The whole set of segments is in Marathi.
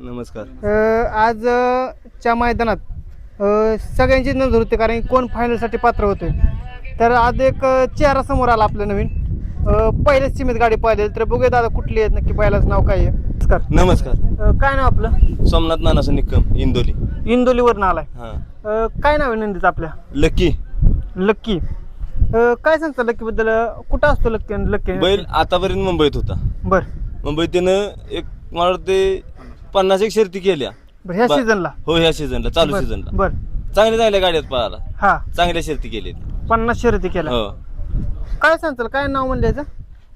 नमस्कार. अ, आज अ, च्या मैदानात अ, सगळ्यांची नजर होती कारण कोण फायनलसाठी पात्र होते तर आज एक अ, चेहरा समोर आला आपलं नवीन. अ, पहिलेच सीमित गाडी पाहिली तर बघूया दादा कुठली आहेत नक्की बैलाचं नाव काय आहे. नमस्कार. नमस्कार. अ, काय नाव आपलं? सोमनाथ नानाचं निक्कम इंदोली. इंदोलीवरनं आलाय. हां. अ, काय नाव आहे नंदीचं आपल्या? लकी. लक्की अ, काय सांगता लक्कीबद्दल अ, कुठं असतो लक्की लक्की बैल आतापर्यंत मुंबईत होता. बर. मुंबईत त्यानं एक मला वाटते पन्नास एक शर्ती केल्या. बर ह्या ब- सीझनला हो ह्या सीझनला चालू सीझनला बर. चांगल्या चांगल्या गाड्यात पळाला हा. चांगल्या शर्ती केल्या पन्नास शर्यती केल्या. हो. काय सांगताल काय नाव म्हणलं याचं?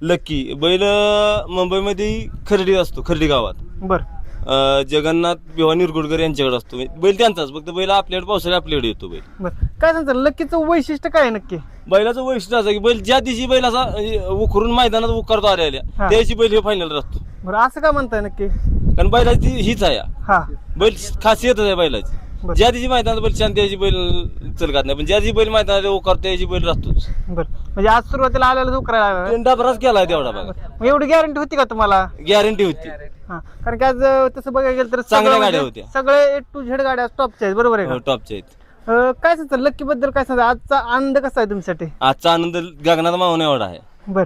लकी. बैल अं, मुंबईमध्ये खर्डी असतो खर्डी गावात. बर. अं, जगन्नाथ भिवा निरगुडकर यांच्याकडे असतो. बैल त्यांचाच फक्त बैल आपल्याकडे पावसाळ्यात आपल्याकडे येतो बैल. बर. काय सांगताल लक्कीचं वैशिष्ट्य काय आहे नक्की? बैलाचं वैशिष्ट्य असं की बैल ज्या दिवशी बैल असा म्हणजे उकरून मैदानात उकारतो आल्या हा. त्या दिवशी बैल हे फायनल राहतो बरं असं काय म्हणताय नक्की? कारण बैलाची हीच आहे. हा. बैल खासियतच आहे बैलाची. बरं. ज्या दिवशी मैदानात बैल शांत त्याची बैल चलगात नाही पण ज्या दिवशी बैल मैदानात उकारतो त्याची बैल राहतोच. बर. म्हणजे आज सुरुवातीला आलेला उकरायला आला. डबराच केला तेवढा बघा. मग एवढी गॅरंटी होती का तुम्हाला? गॅरंटी होती. हा. कारण की आज अं, तसं बघायला गेलं तर चांगल्या गाड्या म्हणजे होत्या. सगळे ए टू झेड गाड्या टॉपच्या आहेत. बरोबर आहे हो, का टॉपच्या आहेत. अं, काय सांगता लक्की बद्दल काय सांगता? आजचा आनंद कसा आहे तुमच्यासाठी? आजचा आनंद गगनात मावण्या एवढा आहे. बर.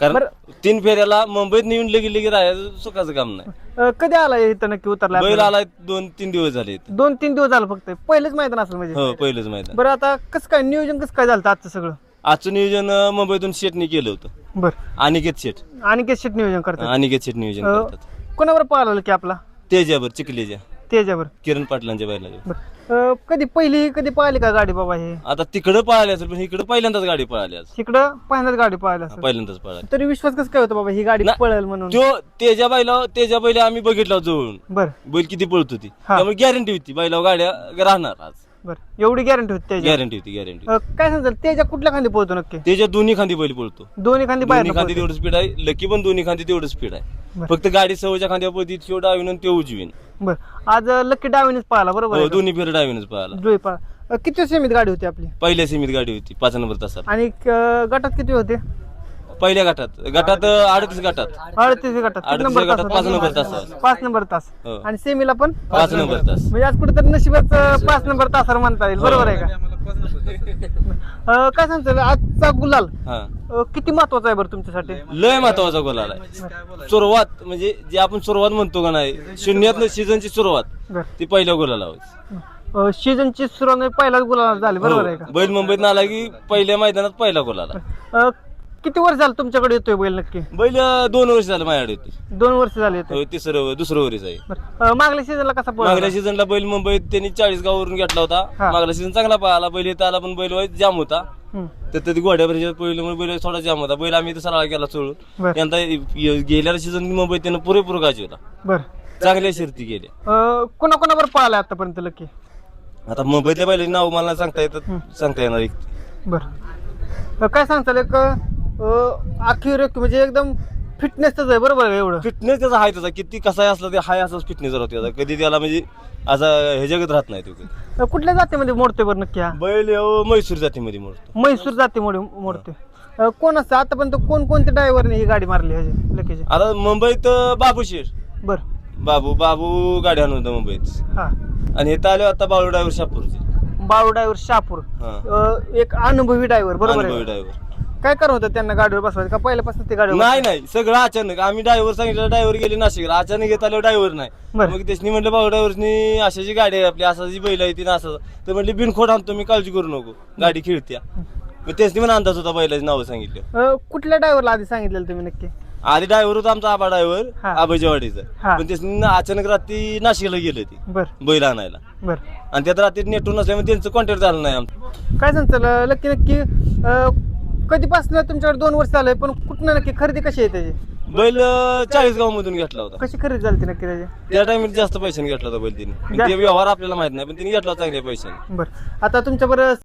कारण. तीन फेऱ्याला मुंबईत नेऊन लगी लगी राहायचं सुखाचं काम नाही. अं, कधी आला इथं नक्की उतरला बैल आपल्याला? आलाय दोन तीन दिवस झाले इथं. दोन तीन दिवस झालं फक्त. पहिलेच मैदान असेल म्हणजे? हो पहिलंच मैदान. बरं आता कसं काय नियोजन कसं काय झालं आजचं सगळं? आजचं नियोजन अं, मुंबईतून शेटने केलं होतं. बर. अनिकेत शेट. आणि सीट नियोजन करतात. अनिकेत शेट नियोजन अं, करतात. कोणावर पाहिलं की आपला? तेजावर चिखलीच्या. त्याच्यावर किरण पाटलांच्या बैला बरं. अं, कधी पहिली कधी पाहिली का गाडी बाबा हे? आता तिकडं पळाली असेल पण इकडं पहिल्यांदाच गाडी पळाली आज तिकडं पहिल्यांदाच गाडी पाहिली असेल. पहिल्यांदाच पळाली. तरी विश्वास कसं काय होतं बाबा ही गाडी ना- पळेल म्हणून? तो तेजा बैला तेजा बैला आम्ही बघितला जवळून. बर. बैल किती पळत होती. हा. त्यामुळे गॅरंटी होती बैलावर गाड्या राहणार आज. बर. एवढी गॅरंटी होती त्याची गॅरंटी होती गॅरंटी अं, काय सांगाल त्याच्या कुठल्या खांदी पोहतो नक्की? त्याच्या दोन्ही खांदी बैल पळतो. दोन्ही खांदी बाहेर खांदी तेवढं स्पीड आहे. लकी पण दोन्ही खांदी तेवढं स्पीड आहे. फक्त गाडी सवयच्या खांद्यावर पळती तो डावीन आणि तो उजवीन. बर. आज लक्की डावीनेच पाहिला बरोबर हो आहे का? दोन्ही फेर डावीनच पळाला. पाहिला किती सेमीत गाडी होती आपली? पहिल्या सीमित गाडी होती पाच नंबर तासात आणि गटात किती होते? पहिल्या गटात. गटात अडतीस गटात. अडतीस गटात. किती अडतीस नंबर तास गटात पाच होते? नंबर तास. पाच नंबर तास. हो. आणि सेमीला पण? पाच नंबर तास. म्हणजे आज कुठेतरी नशिबाच पाच नंबर तासावर म्हणता येईल. बरोबर आहे का? अं, काय सांगतो आजचा गुलाल हा. अं, किती महत्त्वाचा आहे बरं तुमच्यासाठी? लय महत्त्वाचा गोल आलाय सुरुवात म्हणजे जे आपण सुरुवात म्हणतो का नाही शून्यातनं सीझनची सुरुवात बर. ती पहिल्या गोलाला होती. सीझनची सुरुवात म्हणजे पहिलाच गुलाल झाली बरोबर आहे का? हो. बैल मुंबईत आला की पहिल्या मैदानात पहिला गोल आला अं, किती वर्ष झालं तुमच्याकडे येतोय बैल नक्की? बैल अं, दोन वर्ष झालं माझ्याकडे होती दोन वर्ष झाले येतोय. हो, तिसरं दुसरं वरीच आहे. बरं. अं, मागल्या सीझनला कसा मागल्या सीझनला बैल मुंबईत त्यांनी चाळीस गावावरून घेतला होता. हा. मागला सीझन चांगला पळाला बैल इथं आला पण बैल वाईट जाम होता. हम्म. तर ते घोड्यापर्यंत पहिल्यामुळे बैल थोडा जाम होता. बैल आम्ही इथं सराळा केला चोळून. बरं. यंदा य- गेल्या सीझन मुंबईत त्यानं पुरेपूर गाजी होता. बरं. चांगल्या शर्ती गेल्या अं, कोणा कोणावर पळाला आतापर्यंत लकी आता मुंबईतल्या बैलांची नाव मला सांगता येतात सांगता येणार एक. बरं. काय सांगताल एक एक म्हणजे एकदम फिटनेसच आहे बरोबर आहे एवढं? फिटनेस त्याचा हाय त्याचा. किती कसा असला ते हाय असाच फिटनेस राहतो त्याचा. कधी त्याला म्हणजे असा हे जगत राहत नाही तो कधी. कुठल्या जातीमध्ये मोडतोय बरं नक्की हा? बैल ह्यो मैसूर जातीमध्ये मोडतो. म्हैसूर जातीमध्ये मोडतोय. अं, कोण असतं? आतापर्यंत कोण कोणत्या ड्रायव्हरने ही गाडी मारली ह्याची लकीची? आता मुंबईत अं, बाबू शेठ बरं. बाबू बाबू गाडी आणून होता मुंबईत. हा. आणि हे आले आता बाळू ड्रायव्हर शापूरचे बाळू ड्रायव्हर शहापूर. हा. अं, एक अनुभवी ड्रायव्हर बरोबर अनुभवी आहे ड्रायव्हर काय करत होतं त्यांना गाडीवर बसवायचं? का पहिल्यापासून ते गाडीवर नाही नाही सगळं अचानक. आम्ही ड्रायव्हर सांगितलं ड्रायव्हर गेले नाशिकला. अचानक येत आल्यावर ड्रायव्हर नाही. बरं. मग त्याच्यानी म्हटलं बाबा ड्रायव्हरनी अशाची गाडी आहे आपली असाची बैल आहे ती असं. तर म्हटली बिनखोड आणतो मी काळजी करू नको. गाडी खेळत्या. मग त्याच्यानी पण अंदाज होता बैलाची नावं सांगितलं अं, कुठल्या ड्रायव्हरला आधी सांगितलेलं तुम्ही नक्की? आधी ड्रायव्हर होता आमचा आबा ड्रायव्हर हा. आबाजीवाडीचा हा. पण त्याच्यानी अचानक रात्री नाशिकला गेले ती बर. बैल आणायला. बर. आणि त्यात रात्री नेटून नसल्यामुळे त्यांचं कॉन्टॅक्ट झालं नाही आमचं. काय सांगताल? नक्की नक्की अं, कधीपासून तुमच्याकडे दोन वर्ष झालंय पण कुठनं नक्की? खरेदी कशी आहे त्याची? बैल चाळीस गाव मधून घेतला होता. कशी खरेदी झाली ती नक्की त्याची? त्या टाइमला जास्त पैशाने घेतला होता बैल तिने. ते व्यवहार आपल्याला माहीत नाही पण तिने घेतला चांगल्या पैशाने बर. आता तुमच्या बरं